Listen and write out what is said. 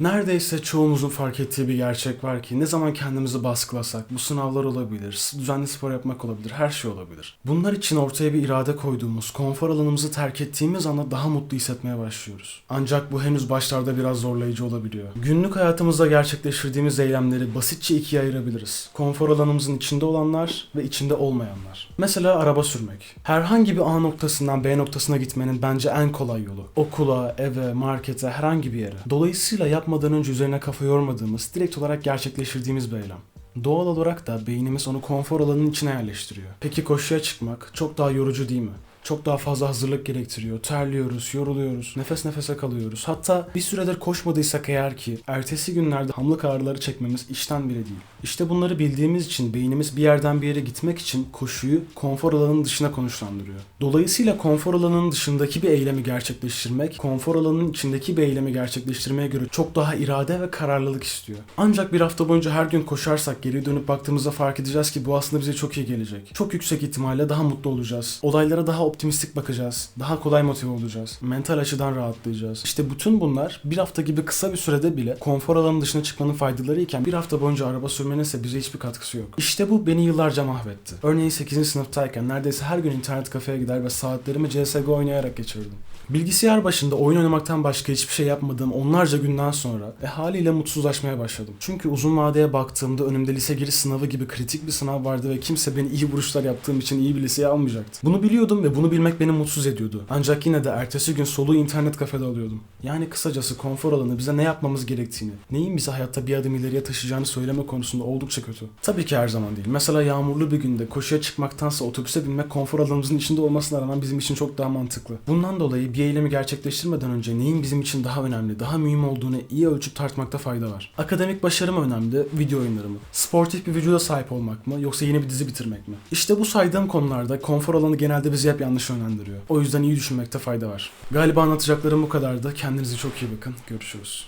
Neredeyse çoğumuzun fark ettiği bir gerçek var ki ne zaman kendimizi baskılasak bu sınavlar olabilir, düzenli spor yapmak olabilir, her şey olabilir. Bunlar için ortaya bir irade koyduğumuz, konfor alanımızı terk ettiğimiz anda daha mutlu hissetmeye başlıyoruz. Ancak bu henüz başlarda biraz zorlayıcı olabiliyor. Günlük hayatımızda gerçekleştirdiğimiz eylemleri basitçe ikiye ayırabiliriz. Konfor alanımızın içinde olanlar ve içinde olmayanlar. Mesela araba sürmek. Herhangi bir A noktasından B noktasına gitmenin bence en kolay yolu. Okula, eve, markete, herhangi bir yere. Dolayısıyla yapmadan önce üzerine kafa yormadığımız, direkt olarak gerçekleştirdiğimiz bir eylem. Doğal olarak da beynimiz onu konfor alanının içine yerleştiriyor. Peki koşuya çıkmak çok daha yorucu değil mi? Çok daha fazla hazırlık gerektiriyor. Terliyoruz, yoruluyoruz, nefes nefese kalıyoruz. Hatta bir süredir koşmadıysak eğer ki ertesi günlerde hamlık ağrıları çekmemiz işten bile değil. İşte bunları bildiğimiz için beynimiz bir yerden bir yere gitmek için koşuyu konfor alanının dışına konuşlandırıyor. Dolayısıyla konfor alanının dışındaki bir eylemi gerçekleştirmek, konfor alanının içindeki bir eylemi gerçekleştirmeye göre çok daha irade ve kararlılık istiyor. Ancak bir hafta boyunca her gün koşarsak geri dönüp baktığımızda fark edeceğiz ki bu aslında bize çok iyi gelecek. Çok yüksek ihtimalle daha mutlu olacağız. Olaylara daha optimistik bakacağız. Daha kolay motive olacağız. Mental açıdan rahatlayacağız. İşte bütün bunlar bir hafta gibi kısa bir sürede bile konfor alanının dışına çıkmanın faydaları iken bir hafta boyunca araba sürmenin ise bize hiçbir katkısı yok. İşte bu beni yıllarca mahvetti. Örneğin 8. sınıftayken neredeyse her gün internet kafeye gider ve saatlerimi CSGO oynayarak geçirdim. Bilgisayar başında oyun oynamaktan başka hiçbir şey yapmadığım onlarca günden sonra e haliyle mutsuzlaşmaya başladım. Çünkü uzun vadeye baktığımda önümde lise giriş sınavı gibi kritik bir sınav vardı ve kimse beni iyi vuruşlar yaptığım için iyi bir liseye almayacaktı. Bunu biliyordum ve bunu bilmek beni mutsuz ediyordu. Ancak yine de ertesi gün soluğu internet kafede alıyordum. Yani kısacası konfor alanı bize ne yapmamız gerektiğini, neyin bizi hayatta bir adım ileriye taşıyacağını söyleme konusunda oldukça kötü. Tabii ki her zaman değil. Mesela yağmurlu bir günde koşuya çıkmaktansa otobüse binmek konfor alanımızın içinde olmasına rağmen bizim için çok daha mantıklı. Bundan dolayı bir eylemi gerçekleştirmeden önce neyin bizim için daha önemli, daha mühim olduğunu iyi ölçüp tartmakta fayda var. Akademik başarı mı önemli, video oyunları mı? Sportif bir vücuda sahip olmak mı yoksa yeni bir dizi bitirmek mi? İşte bu saydığım konularda konfor alanı genelde bizi hep yanlış yönlendiriyor. O yüzden iyi düşünmekte fayda var. Galiba anlatacaklarım bu kadardı. Kendinize çok iyi bakın. Görüşürüz.